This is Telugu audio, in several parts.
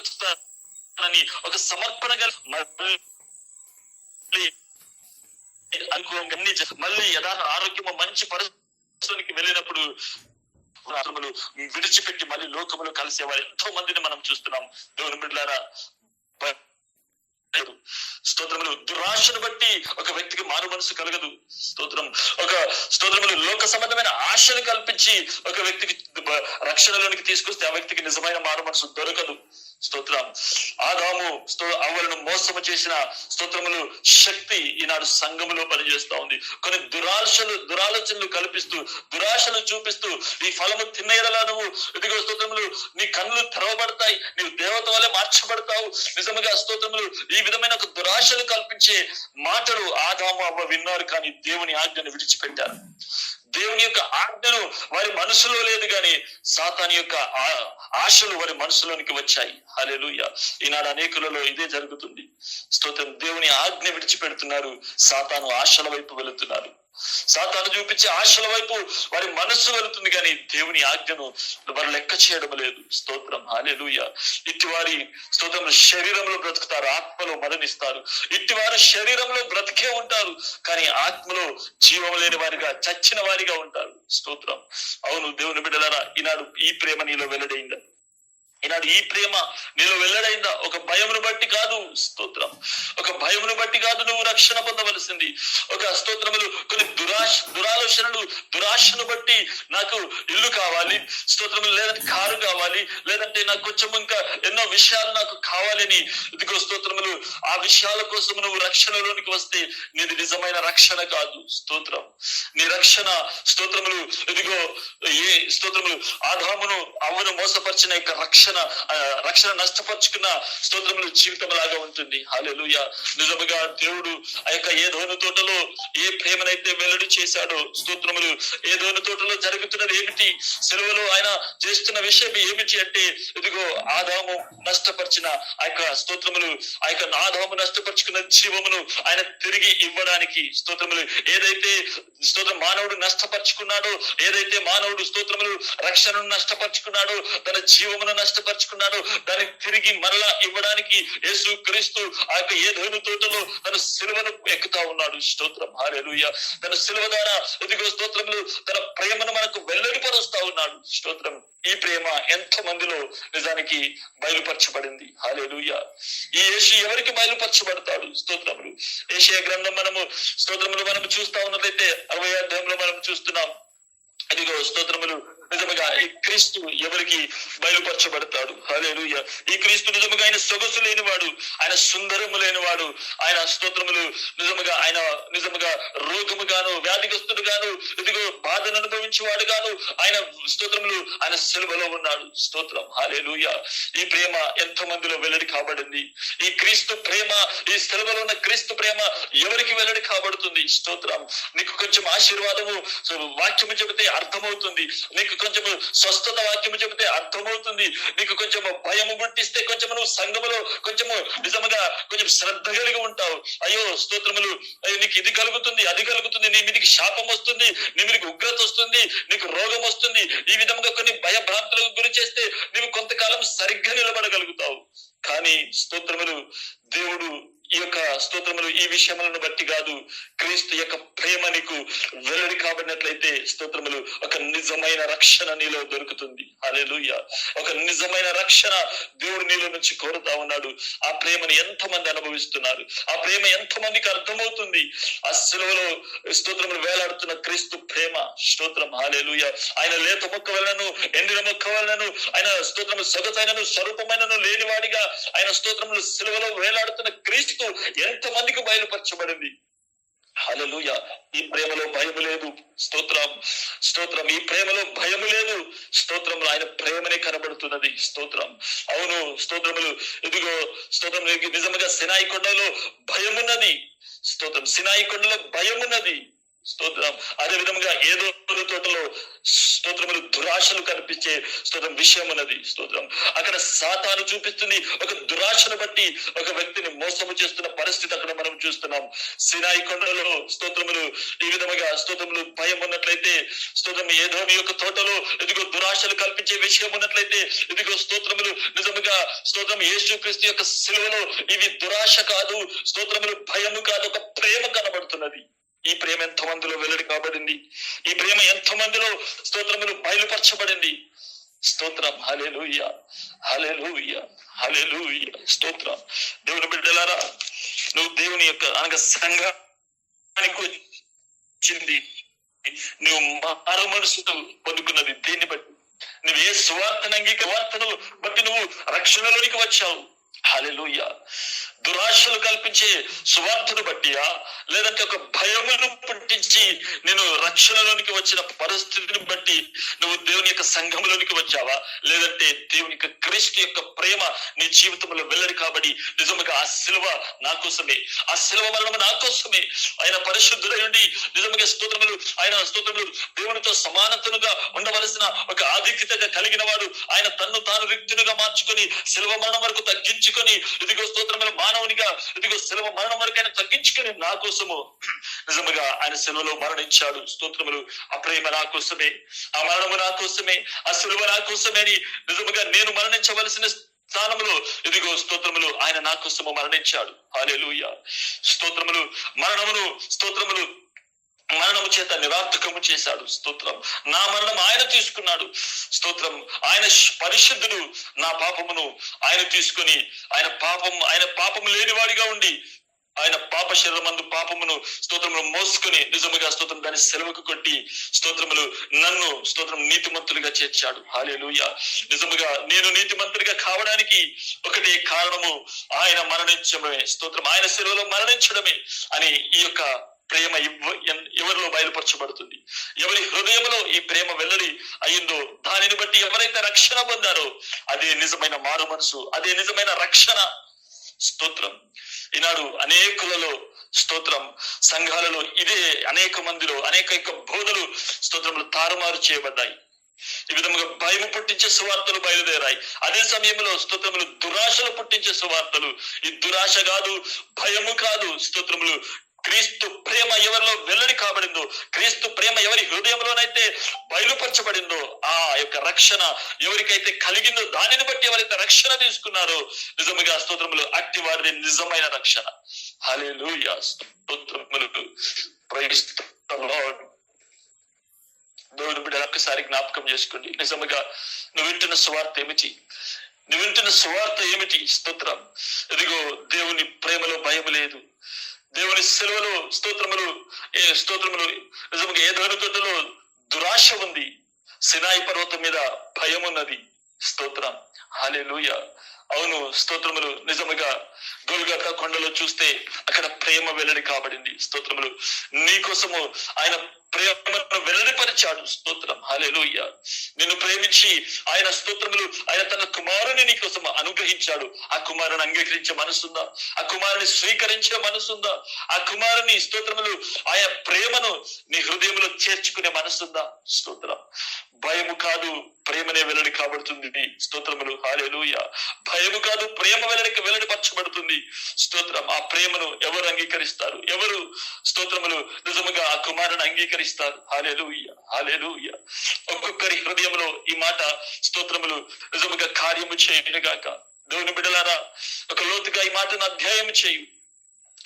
బ్రతుకుతానని ఒక సమర్పణ గల మళ్ళీ అనుకూలంగా అన్ని మళ్ళీ యథార్థ ఆరోగ్యము మంచి పరిస్థితులకి వెళ్ళినప్పుడు ఆత్మలు విడిచిపెట్టి మళ్ళీ లోకములు కలిసే వారు ఎంతో మందిని మనం చూస్తున్నాం. దేవుని బిడ్డలారా స్తోత్రములు దురాశను బట్టి ఒక వ్యక్తికి మారు మనసు కలగదు. స్తోత్రం ఒక స్తోత్రములు లోక సంబంధమైన ఆశను కల్పించి ఒక వ్యక్తికి రక్షణలోనికి తీసుకొస్తే ఆ వ్యక్తికి నిజమైన మారు మనసు దొరకదు. స్తోత్రం. ఆదాము అవలను మోసము చేసిన స్తోత్రములు శక్తి ఈనాడు సంఘములో పనిచేస్తా ఉంది. కొన్ని దురాశలు దురాలోచనలు కల్పిస్తూ దురాశలు చూపిస్తూ ఈ ఫలము తిన్న నువ్వు. ఇదిగో స్తోత్రములు నీ కన్నులు తెరవబడతాయి. నీవు దేవత వలె మార్చబడతావు. నిజముగా స్తోత్రములు ఈ విధమైన ఒక దురాశలు కల్పించే మాటలు ఆదాము అవ్వ విన్నారు. కానీ దేవుని ఆజ్ఞను విడిచిపెట్టారు. దేవుని యొక్క ఆజ్ఞను వారి మనసులో లేదు కానీ సాతాని యొక్క ఆ- ఆశలు వారి మనసులోనికి వచ్చాయి. హల్లెలూయా. ఈనాడు అనేకులలో ఇదే జరుగుతుంది. స్తోత్రం. దేవుని ఆజ్ఞ విడిచిపెడుతున్నారు. సాతాను ఆశల వైపు వెళుతున్నారు. సాతాను చూపించే ఆశల వైపు వారి మనస్సు వెళుతుంది కానీ దేవుని ఆజ్ఞను వారు లెక్క చేయడం లేదు స్తోత్రం. హాలేలుయ ఇట్టి వారి స్తోత్రం శరీరంలో బ్రతుకుతారు ఆత్మలో మరణిస్తారు. ఇట్టి వారు శరీరంలో బ్రతికే ఉంటారు కానీ ఆత్మలో జీవం లేని వారిగా చచ్చిన వారిగా ఉంటారు. స్తోత్రం. అవును దేవుని బిడ్డలారా ఈనాడు ఈ ప్రేమ నీలో వెల్లడైందా? ఈనాడు ఈ ప్రేమ నీలో వెల్లడైందా? ఒక భయమును బట్టి కాదు స్తోత్రం. ఒక భయమును బట్టి కాదు నువ్వు రక్షణ పొందవలసింది. ఒక స్తోత్రములు కొన్ని దురాశ దురాలోచనలు దురాశను బట్టి నాకు ఇల్లు కావాలి స్తోత్రములు లేదంటే కారు కావాలి లేదంటే నాకు కొంచెం ఇంకా ఎన్నో విషయాలు నాకు కావాలని ఇదిగో స్తోత్రములు ఆ విషయాల కోసం నువ్వు రక్షణలోనికి వస్తే నీది నిజమైన రక్షణ కాదు స్తోత్రం. నీ రక్షణ స్తోత్రములు ఇదిగో ఏ స్తోత్రములు ఆధామును అవ్వను మోసపరిచిన యొక్క రక్షణ రక్షణ రక్షణ నష్టపరుచుకున్న స్తోత్రములు జీవితం లాగా ఉంటుంది. హాలెలుయ నిజముగా దేవుడు ఆ యొక్క ఏ ధోని తోటలో ఏ ప్రేమనైతే వెల్లడి చేశాడో స్తోత్రములు ఏ ధోని తోటలో జరుగుతున్నది ఏమిటి? సెలవులో ఆయన చేస్తున్న విషయం ఏమిటి అంటే ఇదిగో ఆదాము నష్టపరిచిన ఆ యొక్క స్తోత్రములు ఆ యొక్క ఆదాము నష్టపరుచుకున్న జీవమును ఆయన తిరిగి ఇవ్వడానికి స్తోత్రములు. ఏదైతే స్తోత్రం మానవుడు నష్టపరుచుకున్నాడో ఏదైతే మానవుడు స్తోత్రములు రక్షణను నష్టపరుచుకున్నాడో తన జీవమును నష్ట నష్టపరుచుకున్నాడో దాన్ని తిరిగి మరలా ఇవ్వడానికి యేసు క్రీస్తు ఆ యొక్క ఏ తోటలో తన సిలువను ఎక్కుతా ఉన్నాడు. స్తోత్రం. హాలేలుయ తన సిలువ ద్వారా ఇదిగో స్తోత్రములు తన ప్రేమను మనకు వెల్లడిపరుస్తా ఉన్నాడు. స్తోత్రం. ఈ ప్రేమ ఎంత మందిలో నిజానికి బయలుపరచబడింది. హాలేలుయ ఈ యేసు ఎవరికి బయలుపరచబడతాడు? స్తోత్రములు. ఏషియా గ్రంథం మనము స్తోత్రములు మనం చూస్తా ఉన్నట్లయితే అరవై అధ్యాయంలో మనం చూస్తున్నాం. అదిగో స్తోత్రములు. నిజముగా ఈ క్రీస్తు ఎవరికి బయలుపరచబడతాడు? అదేను ఈ క్రీస్తు నిజముగా ఆయన సొగసు లేనివాడు ఆయన సుందరము లేనివాడు ఆయన స్తోత్రములు నిజముగా ఆయన నిజముగా రోగము గాను వ్యాధిగ్రస్తుడు గాను ఇదిగో బాధను అనుభవించేవాడు గాను ఆయన స్తోత్రములు ఆయన సెలవులో ఉన్నాడు. స్తోత్రం. హాలేలుయ ఈ ప్రేమ ఎంతో మందిలో వెల్లడి కాబడింది. ఈ క్రీస్తు ప్రేమ ఈ సెలవులో ఉన్న క్రీస్తు ప్రేమ ఎవరికి వెల్లడి కాబడుతుంది? స్తోత్రం. నీకు కొంచెం ఆశీర్వాదము వాక్యము చెబితే అర్థమవుతుంది. నీకు కొంచెం స్వస్థత వాక్యము చెబితే అర్థమవుతుంది. నీకు కొంచెం భయము పుట్టిస్తే కొంచెం నువ్వు సంఘములో కొంచెము నిజముగా కొంచెం శ్రద్ధ కలిగి ఉంటావు. అయ్యో స్తోత్రములు అయ్యో నీకు ఇది కలుగుతుంది అది కలుగుతుంది నీ మీదకి శాపం వస్తుంది నీ మీదకి ఉగ్రత వస్తుంది నీకు రోగం వస్తుంది. ఈ విధంగా కొన్ని భయభ్రాంతులకు గురి చేస్తే నీవు కొంతకాలం సరిగ్గా నిలబడగలుగుతావు. కానీ స్తోత్రములు దేవుడు స్తోత్రములు ఈ విషయములను బట్టి కాదు. క్రీస్తు యొక్క ప్రేమ నీకు వెల్లడి కాబడినట్లయితే స్తోత్రములు ఒక నిజమైన రక్షణ నీలో దొరుకుతుంది. హల్లెలూయా. ఒక నిజమైన రక్షణ దేవుడు నీలో నుంచి కోరుతా ఉన్నాడు. ఆ ప్రేమను ఎంతమంది అనుభవిస్తున్నారు? ఆ ప్రేమ ఎంతమందికి అర్థమవుతుంది? ఆ సెలవులో స్తోత్రములు వేలాడుతున్న క్రీస్తు ప్రేమ. స్తోత్రం. హాలేలుయ ఆయన లేత మొక్క వలనను ఎండిన మొక్క వలనను ఆయన స్తోత్రము సొగతైనను స్వరూపమైనను లేనివాడిగా ఆయన స్తోత్రములు సెలవులో వేలాడుతున్న క్రీస్తు ఎంతమందికి బయలుపరచబడింది? హలలుయ ఈ ప్రేమలో భయం లేదు. స్తోత్రం. స్తోత్రం. ఈ ప్రేమలో భయం లేదు. స్తోత్రంలో ఆయన ప్రేమనే కనబడుతున్నది. స్తోత్రం. అవును స్తోత్రములు. ఇదిగో స్తోత్రం నిజముగా సినాయి కొండలో భయమున్నది. స్తోత్రం. సినాయి కొండలో భయమున్నది. స్తోత్రం. అదే విధంగా ఏదో తోటలో స్తోత్రములు దురాశలు కనిపించే స్తోత్రం విషయం అన్నది స్తోత్రం. అక్కడ సాతాను చూపిస్తుంది ఒక దురాశను బట్టి ఒక వ్యక్తిని మోసము చేస్తున్న పరిస్థితి అక్కడ మనం చూస్తున్నాం. సినాయి కొండలో స్తోత్రములు ఈ విధముగా స్తోత్రములు భయం ఉన్నట్లయితే స్తోత్రం ఏదో మీ యొక్క తోటలో ఇదిగో దురాశలు కల్పించే విషయం ఉన్నట్లయితే ఇదిగో స్తోత్రములు నిజముగా స్తోత్రం యేసు క్రీస్తు యొక్క సిలువలో ఇవి దురాశ కాదు స్తోత్రములు భయము కాదు ఒక ప్రేమ కనబడుతున్నది. ఈ ప్రేమ ఎంతో మందిలో వెల్లడి కాబడింది. ఈ ప్రేమ ఎంతో మందిలో స్తోత్రములు బయలుపరచబడింది. స్తోత్రం. హలెలూయ హలెలూయ హలెలూయ స్తోత్రం. దేవుని బిడ్డలారా నువ్వు దేవుని యొక్క అనగా సంఘానికి వచ్చింది. నువ్వు మారు మనసు పొందుకున్నది దేన్ని బట్టి? నువ్వు ఏ సువార్తను అంగీక వార్తను బట్టి నువ్వు రక్షణలోనికి వచ్చావు. హాలెలూయ దురాశలు కల్పించే సువార్తను బట్టియా? లేదంటే ఒక భయమును పుట్టించి నేను రక్షణలోనికి వచ్చిన పరిస్థితిని బట్టి నువ్వు దేవుని యొక్క సంఘంలోనికి వచ్చావా? లేదంటే దేవుని యొక్క క్రీస్తు యొక్క ప్రేమ నీ జీవితంలో వెల్లడి కాబట్టి నిజముగా ఆ శిలువ నా కోసమే ఆ శిలువ మరణం నా కోసమే. ఆయన పరిశుద్ధుడై ఉండి నిజముగా స్తోత్రములు ఆయన స్తోత్రములు దేవునితో సమానతనుగా ఉండవలసిన ఒక ఆధిక్యతగా కలిగిన వాడు ఆయన తన్ను తాను రిక్తునిగా మార్చుకొని శిల్వ మరణం వరకు తగ్గించుకొని ఇదిగో స్తోత్రములు మానవునిగా ఇదిగో సెలవు మరణం వరకైనా ఆయన తగ్గించుకొని నా కోసము నిజముగా ఆయన సెలవులో మరణించాడు. స్తోత్రములు. ఆ ప్రేమ నా కోసమే. ఆ మరణము నా కోసమే. ఆ సెలవు నా కోసమే అని నిజముగా నేను మరణించవలసిన స్థానములో ఇదిగో స్తోత్రములు ఆయన నా కోసము మరణించాడు. హాలేలుయ స్తోత్రములు మరణమును స్తోత్రములు మరణము చేత నిరార్థకము చేశాడు. స్తోత్రం. నా మరణం ఆయన తీసుకున్నాడు. స్తోత్రం. ఆయన పరిశుద్ధుడు నా పాపమును ఆయన తీసుకొని ఆయన పాపం ఆయన పాపము లేనివాడిగా ఉండి ఆయన పాప శరీరమందు పాపమును స్తోత్రములు మోసుకొని నిజముగా స్తోత్రం దాని సెలవుకు కొట్టి స్తోత్రములు నన్ను స్తోత్రం నీతిమంతులుగా చేర్చాడు. హాలేలుయ నిజముగా నేను నీతిమంతుడిగా కావడానికి ఒకటి కారణము ఆయన మరణించడమే. స్తోత్రం. ఆయన సెలవులో మరణించడమే అని ఈ యొక్క ప్రేమ ఇవ్వ ఎవరిలో బయలుపరచబడుతుంది? ఎవరి హృదయంలో ఈ ప్రేమ వెల్లడి అయిందో? దానిని బట్టి ఎవరైతే రక్షణ పొందారో అదే నిజమైన మారు మనసు అదే నిజమైన రక్షణ. స్తోత్రం. ఈనాడు అనేకులలో స్తోత్రం. సంఘాలలో ఇదే అనేక మందిలో అనేక యొక్క బోధలు స్తోత్రములు తారుమారు చేయబడ్డాయి. ఈ విధముగా భయము పుట్టించే సువార్తలు బయలుదేరాయి. అదే సమయంలో స్తోత్రములు దురాశలు పుట్టించే సువార్తలు. ఈ దురాశ కాదు భయము కాదు స్తోత్రములు క్రీస్తు ప్రేమ ఎవరిలో వెల్లడి కాబడిందో క్రీస్తు ప్రేమ ఎవరి హృదయంలోనైతే బయలుపరచబడిందో ఆ యొక్క రక్షణ ఎవరికైతే కలిగిందో దానిని బట్టి ఎవరైతే రక్షణ తీసుకున్నారో నిజముగా స్తోత్రములు అట్టి వారిది నిజమైన రక్షణ. హల్లెలూయా స్తోత్రములు. దేవుని ఒక్కసారి జ్ఞాపకం చేసుకోండి. నిజముగా నువ్వు వింటున్న స్వార్థ ఏమిటి? నువ్వు వింటున్న స్వార్థ ఏమిటి? స్తోత్రం. ఇదిగో దేవుని ప్రేమలో భయం లేదు. దేవుని సెలవులు స్తోత్రములు స్తోత్రములు? నిజంగా ఏ దేవుని దురాశ ఉంది? సినాయి పర్వతం మీద భయం ఉన్నది. స్తోత్రం. హాలేలుయ అవును స్తోత్రములు నిజముగా గోల్గాతా కొండలో చూస్తే అక్కడ ప్రేమ వెల్లడి కాబడింది. స్తోత్రములు. నీ కోసము ఆయన ప్రేమను వెల్లడిపరిచాడు. స్తోత్రం. హాలేలోయ నిన్ను ప్రేమించి ఆయన స్తోత్రములు ఆయన తన కుమారుని నీ కోసం అనుగ్రహించాడు. ఆ కుమారుని అంగీకరించే మనసుందా? ఆ కుమారుని స్వీకరించే మనసుందా? ఆ కుమారుని స్తోత్రములు ఆయన ప్రేమను నీ హృదయంలో చేర్చుకునే మనసుందా? స్తోత్రం. భయము కాదు. ప్రేమనే వెల్లడి కాబడుతుంది. స్తోత్రములు. హాలేలుయ భయము కాదు ప్రేమ వెల్లడికి వెల్లడిపరచబడుతుంది. స్తోత్రం. ఆ ప్రేమను ఎవరు అంగీకరిస్తారు? ఎవరు? స్తోత్రములు. నిజముగా ఆ కుమారుని అంగీకరిస్తారు. హాలేలుయ హాలేలుయ ఒక్కొక్కరి హృదయంలో ఈ మాట స్తోత్రములు నిజముగా కార్యము చేయనుగాక. దేవుని బిడలారా ఒక లోతుగా ఈ మాటను అధ్యాయం చేయు.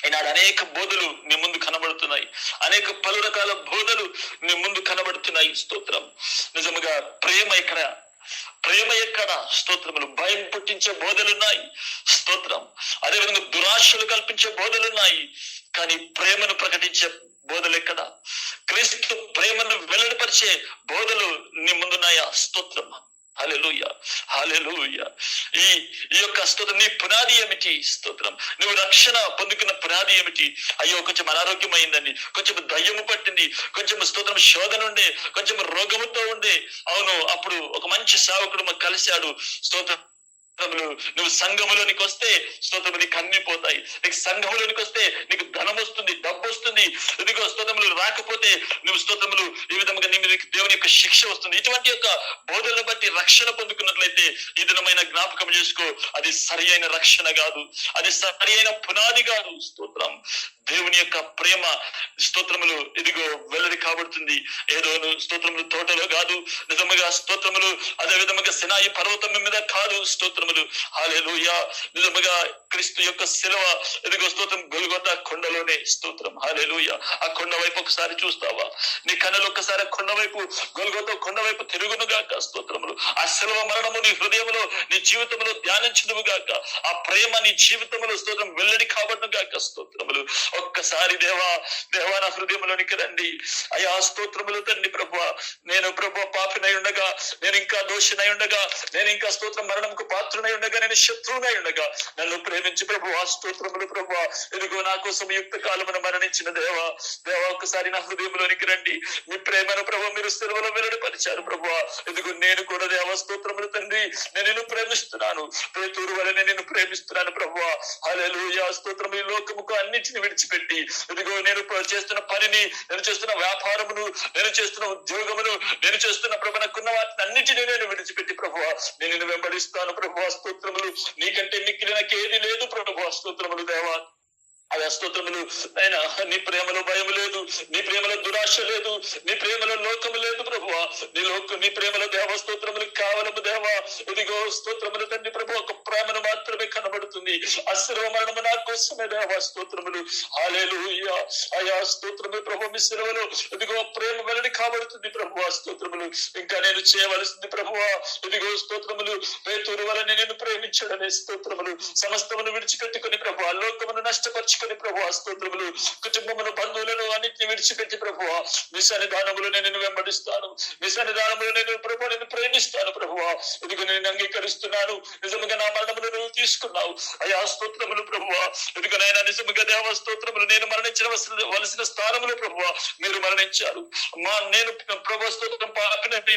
ఈనాడు అనేక బోధలు మీ ముందు కనబడుతున్నాయి. అనేక పలు రకాల బోధలు మీ ముందు కనబడుతున్నాయి. స్తోత్రం. నిజముగా ప్రేమ ఇక్కడ ప్రేమ ఎక్కడ? స్తోత్రములు. భయం పుట్టించే బోధలున్నాయి. స్తోత్రం. అదేవిధంగా దురాశలు కల్పించే బోధలున్నాయి. కానీ ప్రేమను ప్రకటించే బోధలు ఎక్కడ? క్రీస్తు ప్రేమను వెల్లడిపరిచే బోధలు నీ ముందున్నాయా? స్తోత్రం. హలెలుయ హలెలుయ ఈ ఈ యొక్క స్తోత్రం నీ పునాది ఏమిటి? స్తోత్రం. నువ్వు రక్షణ పొందుకున్న పునాది ఏమిటి? అయ్యో కొంచెం అనారోగ్యమైందని కొంచెం దయ్యము పట్టింది. కొంచెం స్తోత్రం శోధన ఉండే. కొంచెం రోగముతో ఉండే. అవును అప్పుడు ఒక మంచి సేవకుడు మాకు కలిశాడు. స్తోత్రం. స్తోత్రములు నువ్వు సంఘములోనికి వస్తే స్తోత్రము నీకు అన్ని పోతాయి నీకు సంఘములోనికి వస్తే నీకు ధనం వస్తుంది డబ్బు వస్తుంది. ఇదిగో స్తోత్రములు రాకపోతే నువ్వు స్తోత్రములు ఈ విధంగా నీకు దేవుని యొక్క శిక్ష వస్తుంది. ఇటువంటి యొక్క బోధనను బట్టి రక్షణ పొందుకున్నట్లయితే ఈ దినమైన జ్ఞాపకం చేసుకో. అది సరి అయిన రక్షణ కాదు. అది సరి అయిన పునాది కాదు. స్తోత్రం. దేవుని యొక్క ప్రేమ స్తోత్రములు ఇదిగో వెల్లడి కాబడుతుంది. ఏదో స్తోత్రములు తోటలో కాదు. నిజముగా స్తోత్రములు అదే విధముగా సినాయి పర్వతం మీద కాదు. స్తోత్రములు హాలేలుయ నిజముగా క్రీస్తు యొక్క శిలవ. ఎదుగు స్తోత్రం గొలుగొత కొండలోనే స్తోత్రం. హాలేలుయ ఆ కొండ వైపు ఒకసారి చూస్తావా? నీ కన్నులు ఒక్కసారి ఆ కొండ వైపు గొలుగొత కొండ వైపు తిరుగును గాక స్తోత్రములు. ఆ శిలవ మరణము నీ హృదయంలో నీ జీవితంలో ధ్యానించుదువు గాక. ఆ ప్రేమ నీ జీవితంలో స్తోత్రం వెల్లడి కాబడును గాక స్తోత్రములు. ఒక్కసారి దేవా దేవా నా హృదయంలోనికి రండి. అయా స్తోత్రములు తండ్రి ప్రభు నేను ప్రభు పాపినై ఉండగా నేను ఇంకా దోషినై ఉండగా నేను ఇంకా స్తోత్రం మరణంకు పాత్రునై ఉండగా నేను శత్రువునై ఉండగా. నన్ను ప్రేమించి ప్రభు ఆ స్తోత్రములు ప్రభు. ఇదిగో నా కోసం యుక్త కాలమును మరణించిన దేవా దేవా ఒకసారి నా హృదయంలోనికి రండి. మీ ప్రేమను ప్రభు మీరు సెలవులో వెల్లడిపరిచారు ప్రభు. ఇదిగో నేను కూడా దేవ స్తోత్రములు తండ్రి నేను నిన్ను ప్రేమిస్తున్నాను. పేతూరు వల్ల నేను ప్రేమిస్తున్నాను ప్రభు. హల్లెలూయా స్తోత్రం ఈ లోకముకు అన్నిటిని విడిచిపెట్టి. ఇదిగో నేను చేస్తున్న పనిని నేను చేస్తున్న వ్యాపారమును నేను చేస్తున్న ఉద్యోగమును నేను చేస్తున్న ప్రభు నాకున్న వాటిని అన్నిటిని నేను విడిచిపెట్టి ప్రభు. నేను వెంబడిస్తాను ప్రభు స్తోత్రములు. నీకంటే మిక్కిలి నాకు ఏది లేదు ప్రభు స్తోత్రములు దేవా అవి స్తోత్రములు ఆయన నీ ప్రేమలో భయం లేదు నీ ప్రేమలో దురాశ లేదు నీ ప్రేమలో లోకము లేదు ప్రభువ. నీ లోక నీ ప్రేమలో దేవ స్తోత్రములు కావలము దేవా. ఇదిగో స్తోత్రములు తండ్రి ప్రభు ఒక ప్రేమను మాత్రమే కనబడుతుంది. అశ్రవ మరణము నా కోసమే దేవ స్తోత్రములు. ఆలేలు అయా స్తోత్రములు ప్రభు మీ సెలవులు. ఇదిగో ప్రేమ వెల్లడి కాబడుతుంది ప్రభు స్తోత్రములు. ఇంకా నేను చేయవలసింది ప్రభువ. ఇదిగో స్తోత్రములు. పేతురు వలన నేను ప్రేమించడనే స్తోత్రములు. సమస్తమును విడిచిపెట్టుకుని ప్రభు లోకమును నష్టపరుచుకొని ప్రభు స్తోత్రములు. కుటుంబమును బంధువులను అన్నింటిని విడిచిపెట్టి ప్రభు మీ సన్నిధానములు నేను వెంబడిస్తాను. మీ సన్నిధానములు నేను ప్రభు నేను ప్రేమిస్తాను ప్రభు ఇదిగో నేను అంగీకరిస్తున్నాను. నిజముగా నా మరణములు నువ్వు తీసుకున్నావు. అయా స్తోత్రములు ప్రభు ఇదిగో నాయన నిజముగా దేవ స్తోత్రములు నేను మరణించిన వలసిన స్థానములు ప్రభు మీరు మరణించారు. మా నేను ప్రభు స్తోత్రం పాపినట్టు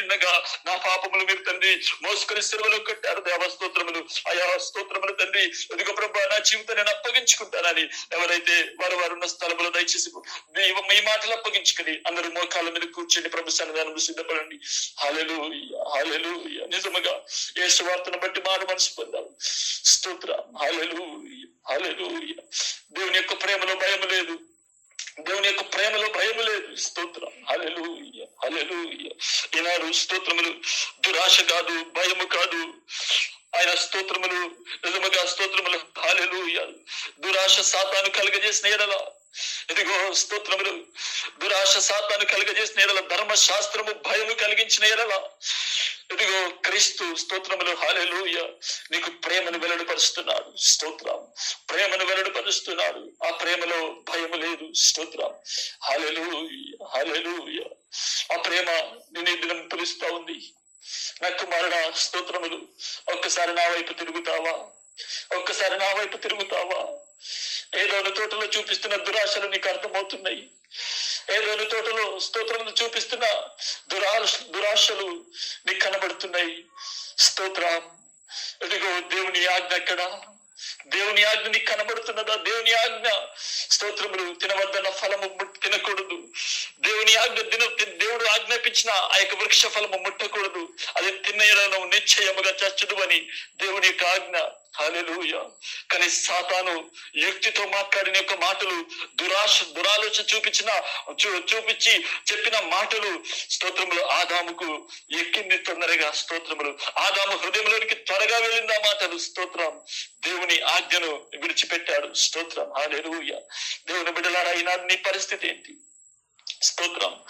నా పాపములు మీరు తండ్రి మోసుకొని సెలవులో కట్టారు దేవ స్తోత్రములు. అయా స్తోత్రములు తండ్రి. ఇదిగో ప్రభు నా జీవితం నేను అప్పగించుకుంటానని ఎవరైతే వారు వారు ఉన్న స్థలంలో దయచేసి దైవం ఈ మాటలు అప్పగించుకుని అందరూ మోకాల మీద కూర్చొని ప్రభు సన్నిధానంలో సిద్ధపడండి. హాలెలు హాలెలు నిజముగా ఏ సువార్తను బట్టి మారు మనసు పొందాము స్తోత్ర. హాలెలు హాలెలు దేవుని యొక్క ప్రేమలో భయం లేదు. దేవుని యొక్క ప్రేమలో భయం లేదు. స్తోత్రం. హలెలు హలెలు ఈనాడు స్తోత్రములు దురాశ కాదు భయము కాదు. ఆయన స్తోత్రములు నిజముగా స్తోత్రములు. హాలెలు దురాశ సాతాను కలుగజేసిన ఎడల. ఇదిగో స్తోత్రములు. దురాశ సాతాను కలుగజేసిన ఎడల. ధర్మశాస్త్రము భయము కలిగించిన ఎడల. ఇదిగో క్రీస్తు స్తోత్రములు. హాలెలూయ నీకు ప్రేమను వెల్లడిపరుస్తున్నాడు. స్తోత్రం. ప్రేమను వెల్లడిపరుస్తున్నాడు. ఆ ప్రేమలో భయము లేదు. స్తోత్రం. హాలెలూయ హాలెలూయ ఆ ప్రేమ నేను దినం పిలుస్తా ఉంది. నా కుమారుడా స్తోత్రములు. ఒక్కసారి నా వైపు తిరుగుతావా? ఒక్కసారి నా వైపు తిరుగుతావా? ఏదోని తోటలో చూపిస్తున్న దురాశలు నీకు అర్థమవుతున్నాయి. ఏదోని తోటలో స్తోత్రములు చూపిస్తున్న దురా దురాశలు నీకు కనబడుతున్నాయి. స్తోత్రం. ఇదిగో దేవుని ఆజ్ఞ ఎక్కడ? దేవుని ఆజ్ఞ నీకు కనబడుతున్నదా? దేవుని ఆజ్ఞ స్తోత్రములు తినవద్దన్న ఫలము ముట్- తినకూడదు. దేవుని ఆజ్ఞ తిన దేవుడు ఆజ్ఞాపించిన ఆ యొక్క వృక్ష ఫలము ముట్టకూడదు. అది తిన్నయలను నిశ్చయముగా చచ్చదు అని దేవుని యొక్క ఆజ్ఞ. హాలెలూయ కానీ సాతాను యుక్తితో మాట్లాడిన యొక్క మాటలు దురాశ దురాలోచన చూపించిన చూపించి చెప్పిన మాటలు స్తోత్రములు ఆదాముకు ఎక్కింది తొందరగా స్తోత్రములు. ఆదాము హృదయంలోనికి త్వరగా వెళ్ళింది ఆ మాటలు. స్తోత్రం. దేవుని ఆజ్ఞను విడిచిపెట్టాడు. స్తోత్రం. హాలెలూయ దేవుని బిడ్డలారా ఈనాడు నీ పరిస్థితి ఏంటి? స్తోత్రం.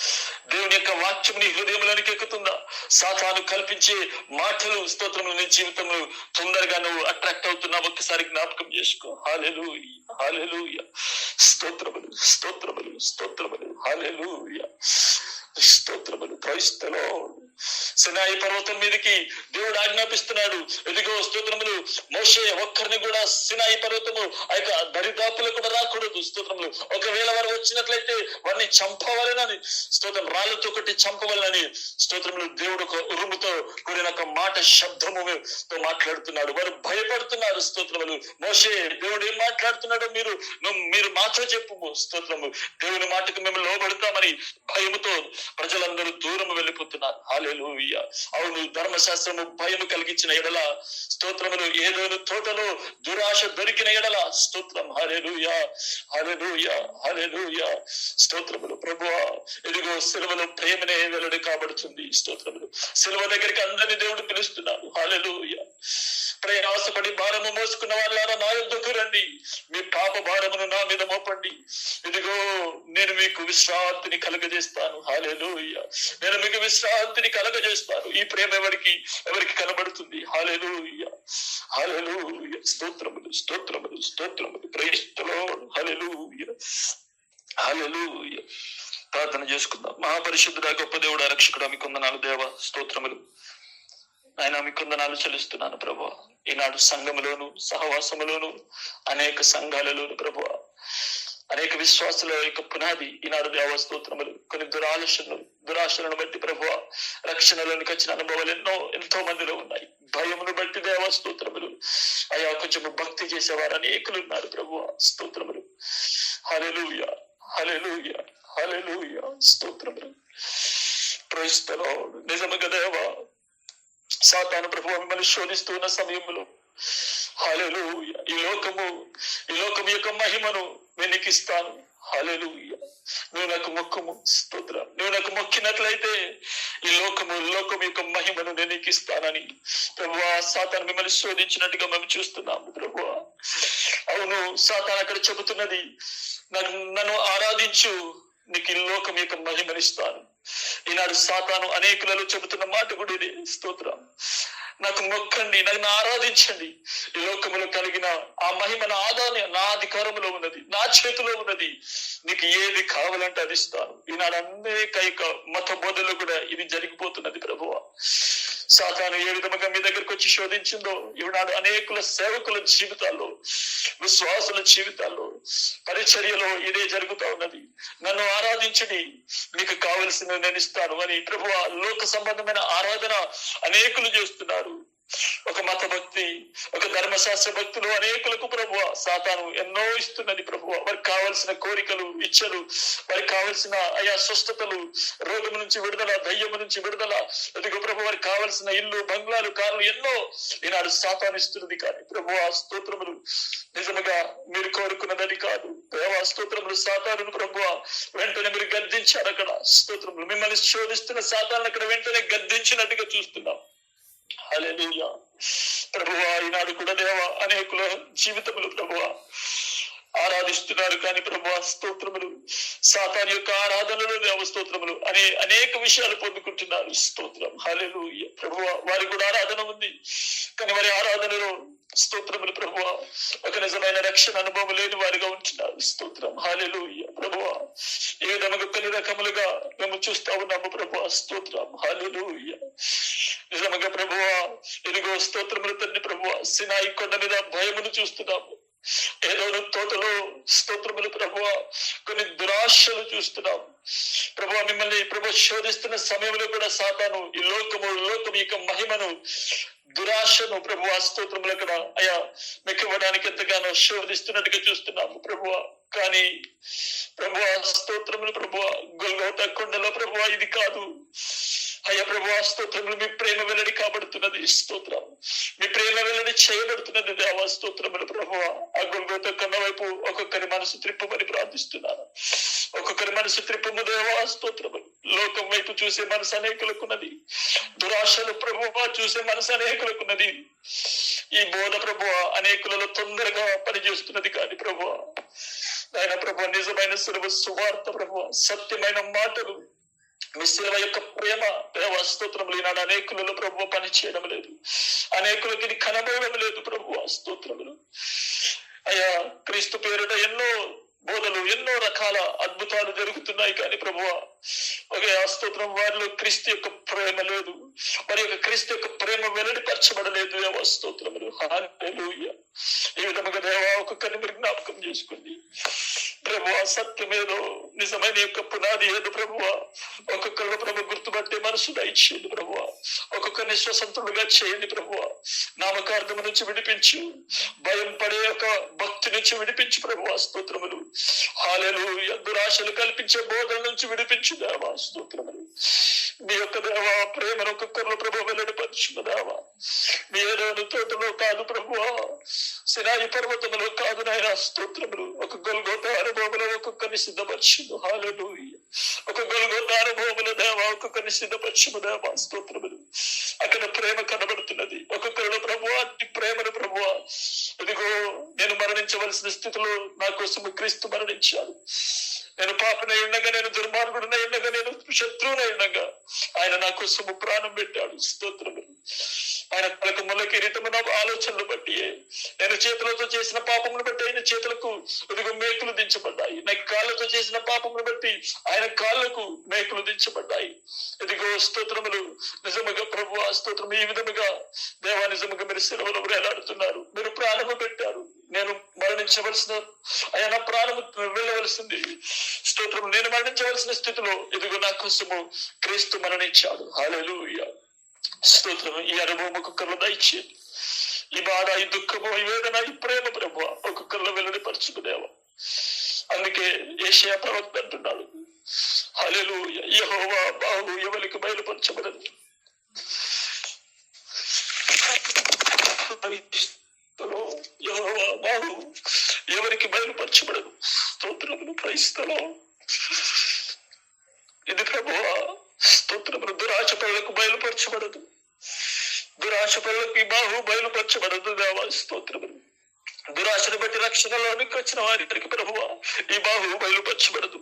దేవుని యొక్క వాక్యం నీ హృదయంలోనికి ఎక్కుతుందా? సాతాను కల్పించే మాటలు స్తోత్రములు నీ జీవితంలో తొందరగా నువ్వు అట్రాక్ట్ అవుతున్నావు. ఒక్కసారి జ్ఞాపకం చేసుకో. హాలెలు హాలెలూయ స్తోత్రములు స్తోత్రములు స్తోత్రములు హాలెలూయ స్తోత్రములు క్రైస్తలో సినాయి పర్వతం మీదకి దేవుడు ఆజ్ఞాపిస్తున్నాడు. ఎదిగో స్తోత్రములు మోషే ఒక్కరిని కూడా సినాయి పర్వతము ఆ యొక్క దరిదాపులు కూడా రాకూడదు స్తోత్రములు. ఒకవేళ వారు వచ్చినట్లయితే వారిని చంపవలెనని స్తోత్రం రాళ్ళతో కొట్టి చంపవలనని స్తోత్రములు దేవుడు ఒక ఉరుముతో కూడిన ఒక మాట శబ్దముతో మాట్లాడుతున్నాడు. వారు భయపడుతున్నారు స్తోత్రములు. మోషే దేవుడు ఏం మాట్లాడుతున్నాడో మీరు నువ్వు- మీరు మాతో చెప్పు స్తోత్రము. దేవుని మాటకు మేము లోబడతామని భయముతో ప్రజలందరూ దూరం వెళ్ళిపోతున్నారు. హాలేలుయ్య అవును ధర్మశాస్త్రము భయము కలిగించిన ఎడల స్తోత్రములు ఏదో తోటలో దురాశ దొరికిన ఎడల స్తోత్రం. హల్లెలూయా హల్లెలూయా హల్లెలూయా. స్తోత్రములు ప్రభు ఇదిగో సిలువలో ప్రేమనే వెల్లడి కాబడుతుంది స్తోత్రములు. సిలువ దగ్గరికి అందరిని దేవుడు పిలుస్తున్నాడు. హలెలుయ ప్రయాసపడి భారము మోసుకున్న వాళ్ళారా నా యుద్ధకు రండి. మీ పాప భారమును నా మీద మోపండి. ఇదిగో నేను మీకు విశ్రాంతిని కలుగజేస్తాను. హాలేలుయ్య నేను మీకు విశ్రాంతిని కలగజేస్తాను ఈ ప్రేమ ఎవరికి ఎవరికి కనబడుతుంది? హాలేలుయ్య హాలేలుయ్య స్తోత్రములు స్తోత్రములు స్తోత్రములు. క్రైస్తలో హాలేలుయ్య హాలేలుయ్య ప్రార్థన చేసుకుందాం. మహాపరిశుద్ధుడా గొప్ప దేవుడు రక్షకుడా మీకు వందనాలు దేవ స్తోత్రములు. ఆయన మీకు వందనాలు చెల్లిస్తున్నాను ప్రభు. ఈనాడు సంఘములోను సహవాసములోను అనేక సంఘాలలోను ప్రభు. అనేక విశ్వాసుల యొక్క పునాది ఈనాడు దేవ కొన్ని దురాలోచనలు దురాశలను బట్టి ప్రభు రక్షణలోనికి వచ్చిన అనుభవాలు ఎన్నో ఎంతో మందిలో ఉన్నాయి. భయమును బట్టి దేవ స్తోత్రములు. అయా కొంచెం భక్తి చేసేవారు అనేకులు ఉన్నారు ప్రభు స్తోత్రములు. హలెలుయ హలెలుయ హలెలుయ స్తోత్రములు. ప్రస్తుతం నిజముగా దేవ సాతాను ప్రభు మిమ్మల్ని శోధిస్తున్న సమయంలో హాలేలు ఈ లోకము ఈ లోకము యొక్క మహిమను వెనికిస్తాను. నీకు నువ్వు నాకు మొక్కము స్తోత్ర. నువ్వు నాకు మొక్కినట్లయితే ఈ లోకము లోకం యొక్క మహిమను నేను నీకు ప్రభు సాతాను మిమ్మల్ని శోధించినట్టుగా మేము చూస్తున్నాము ప్రభు. అవును సాతాన్ అక్కడ చెబుతున్నది నన్ను నన్ను ఆరాధించు నీకు ఈ లోకం యొక్క మహిమనిస్తాను ఈనాడు సాతాను అనేకులలో చెబుతున్న మాట కూడా ఇది. స్తోత్రం. నాకు మొక్కండి నన్ను ఆరాధించండి. ఈ లోకములో కలిగిన ఆ మహిమ నా ఆదాని నా అధికారంలో ఉన్నది నా చేతిలో ఉన్నది. నీకు ఏది కావాలంటే అది ఇస్తాను. ఈనాడు అనేక యొక్క మత బోధలు కూడా ఇది జరిగిపోతున్నది ప్రభువ. సాతాను ఏ విధముగా మీ దగ్గరకు వచ్చి శోధించిందో ఈనాడు అనేకుల సేవకుల జీవితాల్లో విశ్వాసుల జీవితాల్లో పరిచర్యలో ఇదే జరుగుతా ఉన్నది. నన్ను ఆరాధించండి. నీకు కావలసిన నేను ఇస్తాను అని ప్రభు లోక సంబంధమైన ఆరాధన అనేకులు చేస్తున్నారు. ఒక మత భక్తి ఒక ధర్మశాస్త్ర భక్తులు అనేకులకు ప్రభు సాతాను ఎన్నో ఇస్తున్నది ప్రభు వారికి కావలసిన కోరికలు ఇచ్చలు వారికి కావలసిన అయా స్వస్థతలు రోగం నుంచి విడుదల దయ్యము నుంచి విడుదల. అదిగో ప్రభు వారికి కావలసిన ఇల్లు బంగ్లాలు కార్లు ఎన్నో ఈనాడు సాతాను ఇస్తున్నది కానీ ప్రభు ఆ స్తోత్రములు నిజముగా మీరు కోరుకున్నదని కాదు. దేవా స్తోత్రములు సాతాను ప్రభు వెంటనే మీరు గద్దించారు అక్కడ. స్తోత్రములు మిమ్మల్ని శోధిస్తున్న సాతాను అక్కడ వెంటనే గద్దించినట్టుగా చూస్తున్నాం. హల్లెలూయా ప్రభువా ఈనాడు కూడా దేవ అనేకుల జీవితములు ప్రభువా ఆరాధిస్తున్నారు కానీ ప్రభు స్తోత్రములు సాతాన్ యొక్క ఆరాధనలో దేవ స్తోత్రములు అనే అనేక విషయాలు పొందుకుంటున్నారు. స్తోత్రం. హలెలు ప్రభు వారి కూడా ఆరాధన ఉంది. కానీ వారి ఆరాధనలో స్తోత్రములు ప్రభు ఒక నిజమైన రక్షణ అనుభవం లేని వారిగా ఉంటున్నారు. స్తోత్రం. హాలెలు ప్రభు ఏ విధముగా కొన్ని రకములుగా మేము చూస్తా ఉన్నాము ప్రభు స్తోత్రం. హాలెలు నిజముగా ప్రభువ ఇదిగో స్తోత్రములు తండ్రి ప్రభువ సినాయి కొండ మీద భయమును చూస్తున్నాము. ఏదో తోటలో స్తోత్రములు ప్రభు కొన్ని దురాశలు చూస్తున్నాం. ప్రభు మిమ్మల్ని ప్రభు శోధిస్తున్న సమయంలో కూడా సాతాను ఈ లోకము లోకం యొక్క మహిమను దురాశను ప్రభు ఆ స్తోత్రములు అక్కడ అయా మెక్కివ్వడానికి ఎంతగానో శోధిస్తున్నట్టుగా చూస్తున్నాము ప్రభు కానీ ప్రభు స్తోత్రములు ప్రభు గొల్గోట కొండలో ప్రభు ఇది కాదు. అయ్యా ప్రభు ఆ స్తోత్రములు మీ ప్రేమ వెల్లడి కాబడుతున్నది. స్తోత్రం మీ ప్రేమ వెల్లడి చేయబడుతున్నది. దేవా స్తోత్రములు ప్రభు ఆ గొల్గోత కన్న వైపు ఒక్కొక్కరి మనసు త్రిప్పమని ప్రార్థిస్తున్నాను. ఒక్కొక్కరి మనసు త్రిప్పము దేవా స్తోత్రములు లోకం వైపు చూసే మనసు అనేకులకున్నది. దురాశలు ప్రభు చూసే మనసు అనేకులకున్నది. ఈ బోధ ప్రభు అనేకులలో తొందరగా పనిచేస్తున్నది కాదు ప్రభు. ఆయన ప్రభు నిజమైన సులభ సువార్త ప్రభు సత్యమైన మాటలు మీ సేవ యొక్క ప్రేమ ప్రేమ స్తోత్రములు ఈనాడు అనేకులలో ప్రభు పని చేయడం లేదు. అనేకులకి ఇది కనబడడం లేదు ప్రభు స్తోత్రములు. అయ్యా క్రీస్తు పేరుట ఎన్నో బోధలు ఎన్నో రకాల అద్భుతాలు జరుగుతున్నాయి కానీ ప్రభువ ఒకే ఆస్తోత్రం వారిలో క్రీస్తు యొక్క ప్రేమ లేదు. మరి యొక్క క్రీస్తు యొక్క ప్రేమ వెల్లడిపరచబడలేదు. దేవా ఈ విధముగా దేవా ఒక్కొక్కరిని మీరు జ్ఞాపకం చేసుకోండి. ప్రభు సత్యమేదో నిజమైన యొక్క పునాది ఏదో ప్రభువ ఒక్కొక్కరు ప్రభు గుర్తుపట్టే మనసు దయచేయండి ప్రభువ. ఒక్కొక్కరిని స్వతంత్రులుగా చేయండి ప్రభువ. నామకార్థము నుంచి విడిపించు. భయం పడే యొక్క భక్తి నుంచి విడిపించు ప్రభు స్తోత్రములు హాలెలు దురాశలు కల్పించే బోధల నుంచి విడిపించు దేవా స్తోత్రములు. మీ యొక్క దేవ ప్రేమను ఒక్కొక్కరు ప్రభు వెల్లడిపరచు దేవా. మీ తోటలో కాదు ప్రభువ. సినాయి పర్వతములో కాదు నాయన స్తోత్రములు. ఒక గొల్గోత అనుభవములు ఒక్కొక్కరిని సిద్ధపరచుము హాలెలు ఒక గొల్గోత అనుభవముల దేవ ఒక్కొక్కరిని సిద్ధపరచుము దేవ స్తోత్రములు. అక్కడ ప్రేమ కనబడుతున్నది. ఒక్కొక్కరిలో ప్రభు అట్టి ప్రేమను ప్రభు ఇదిగో నేను మరణించవలసిన స్థితిలో నా కోసం క్రీస్తు మరణించాడు. నేను పాపనై ఉండగా నేను దుర్మార్గుడినై ఉండగా నేను శత్రువునై ఉండగా ఆయన నా కోసము ప్రాణం పెట్టాడు. స్తోత్రము. ఆయన తలకు ముళ్ళ కిరీటము నా ఆలోచనలు బట్టి నేను చేతులతో చేసిన పాపమును బట్టి ఆయన చేతులకు ఇదిగో మేకులు దించబడ్డాయి. నా కాళ్ళతో చేసిన పాపమును బట్టి ఆయన కాళ్ళకు మేకులు దించబడ్డాయి. ఇదిగో స్తోత్రములు. నిజముగా ప్రభు ఆ స్తోత్రం ఈ విధముగా దేవా నిజముగా మీరు సెలవులు వేలాడుతున్నారు. మీరు ప్రాణము పెట్టారు. నేను మరణించవలసిన ఆయన ప్రాణము వెళ్ళవలసింది. స్తోత్రం నేను మరణించవలసిన స్థితిలో ఇదిగో నా కోసము క్రీస్తు మరణించాడు. హాలెలు స్తోత్రం ఈ అనుభవం ఒక్కొక్కరు దయచేది ఈ బాధ ఈ దుఃఖము ఈ వేదన ఈ ప్రేమ ప్రభు ఒక్కొక్కరిలో వెల్లడిపరచుకునేవా అందుకే ఏషియా ప్రవక్త అంటున్నాడు హలెలు యహోవా బాహు ఎవరికి బయలుపరచబడదు స్తోత్రములు యహోవా వాడు ఎవరికి బయలుపరచబడదు. స్తోత్రములు క్రైస్తలో ఇది ప్రభువ స్తోత్రములు దురాశ పనులకు బయలుపరచబడదు. దురాశ పనులకు ఈ బాహు బయలుపరచబడదు దేవా స్తోత్రములు దురాశను బట్టి రక్షణలోనికి వచ్చిన వారికి ప్రభువ ఈ బాహు బయలుపరచబడదు.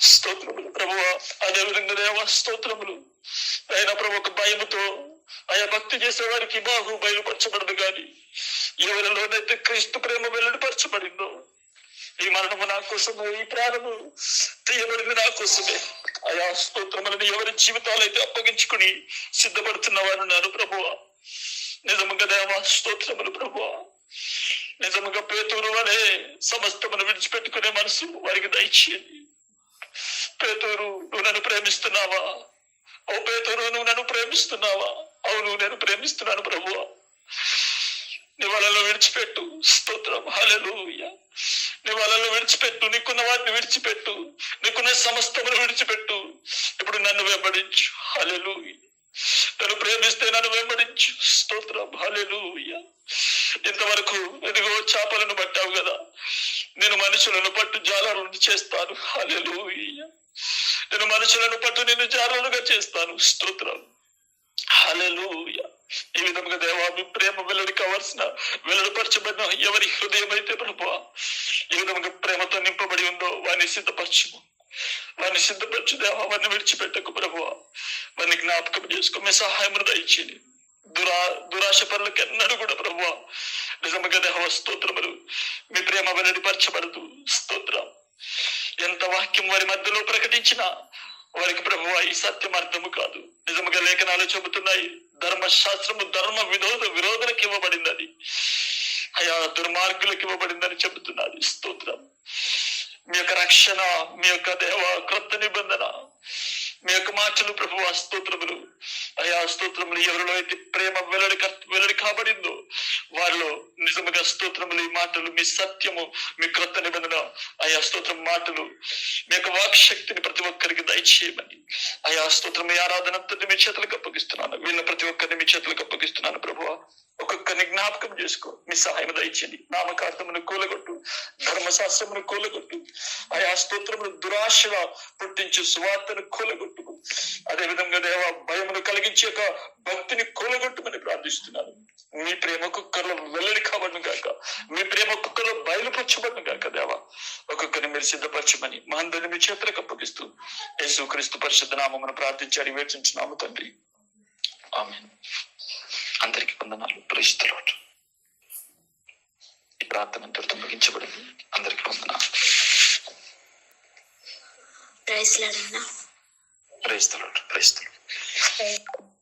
స్తోత్రములు ప్రభువ అదే విధంగా దేవా స్తోత్రములు. అయిన ప్రభు ఒక భయముతో ఆయా భక్తి చేసే వారికి బాహు బయలుపరచబడదు గాని ఎవరిలోనైతే క్రీస్తు ప్రేమ వెల్లడిపరచబడిందో ఈ మరణము నా కోసమే ఈ ప్రాణము తీయబడింది నా కోసమే. ఆయా స్తోత్రములను ఎవరి జీవితాలు అయితే అప్పగించుకుని సిద్ధపడుతున్న వారు ఉన్నారు ప్రభువ. నిజముగా దేవా స్తోత్రములు ప్రభువ. నిజముగా పేతూరు అనే సమస్తమును విడిచిపెట్టుకునే మనసు వారికి దయచేయండి. పేతూరు నువ్వు నన్ను ప్రేమిస్తున్నావా? ఓ పేతూరు నువ్వు నన్ను ప్రేమిస్తున్నావా? అవును నేను ప్రేమిస్తున్నాను ప్రభువ. నీ వలలో విడిచిపెట్టు. స్తోత్రం హలెలూయ నీ వలలో విడిచిపెట్టు నీకున్న వాటిని విడిచిపెట్టు. నీకున్న సమస్తమును విడిచిపెట్టు. ఇప్పుడు నన్ను వెంబడించు. హలలు నన్ను ప్రేమిస్తే నన్ను వెంబడించు. స్తోత్రం హలెలూయ ఇంతవరకు ఎదిగో చేపలను పట్టావు కదా. నేను మనుషులను పట్టు జాలను చేస్తాను. హలెలూయ నేను మనుషులను పట్టు నేను జాలరులుగా చేస్తాను. స్తోత్రం హలెలూయ ఈ విధంగా దేవా మీ ప్రేమ వెల్లడి కావాల్సిన వెల్లడిపరచబడిన ఎవరి హృదయం అయితే ప్రభు ఈ విధంగా ప్రేమతో నింపబడి ఉందో వారిని సిద్ధపరచము. వారిని సిద్ధపరచు దేవా వారిని విడిచిపెట్టకు ప్రభు వారిని జ్ఞాపకం చేసుకో మీ సహాయం దయచేయండి. దురా దురాశ పనులకు ఎన్నడూ కూడా ప్రభు నిజంగా దేవ స్తోత్రములు. మీ ప్రేమ వెల్లడిపరచబడదు. స్తోత్రం. ఎంత వాక్యం వారి మధ్యలో ప్రకటించినా వారికి ప్రభు ఈ సత్యం అర్థము కాదు. నిజముగా లేఖనాలు చెబుతున్నాయి. ధర్మశాస్త్రము ధర్మ విరోధ విరోధనకి ఇవ్వబడింది అది అయా దుర్మార్గులకు ఇవ్వబడిందని చెబుతున్నది స్తోత్రం. మీ యొక్క రక్షణ మీ యొక్క దేవ క్రొత్త నిబంధన మీ యొక్క మాటలు ప్రభు స్తోత్రములు. అయా స్తోత్రములు ఎవరిలో అయితే ప్రేమ వెల్లడి వెల్లడి కాబడిందో వారిలో నిజముగా స్తోత్రములు ఈ మాటలు మీ సత్యము మీ క్రొత్త నిబంధన. అయా స్తోత్రం మాటలు మీ యొక్క వాక్ శక్తిని ప్రతి ఒక్కరికి దయచేయమని. అయా స్తోత్రం మీ ఆరాధన అంతటి మీ చేతులకు అప్పగిస్తున్నాను. వీళ్ళ ప్రతి ఒక్కరిని మీ చేతులకు అప్పగిస్తున్నాను ప్రభు. ఒక్కొక్కరిని జ్ఞాపకం చేసుకో. మీ సహాయం దయచండి నామకార్థమును కూలగొట్టు. ధర్మశాస్త్రమును కూలగొట్టు. ఆయా స్తోత్రమును దురాశగా పుట్టించు సువార్తను కూలగొట్టు. అదే విధంగా దేవ భయమును కలిగించే ఒక భక్తిని కూలగొట్టుమని ప్రార్థిస్తున్నాను. మీ ప్రేమ కుక్కర్లో వెల్లడి కాబడిన గాక. మీ ప్రేమ కుక్కర్లో బయలుపరచబడిన గాక దేవా. ఒక్కొక్కరిని మీరు సిద్ధపరచమని మా అందరిని మీ చేతులకు అప్పగిస్తూ యేసు క్రీస్తు పరిశుద్ధ నామమును ప్రార్థించాడు వేచించున్నాము తండ్రి. ఆమె అందరికి వందనాలు. ప్రేస్తులు ఈ ప్రార్థన ఇంతటితో ముగించబడింది. అందరికి వందనాలు. Praise Praise God.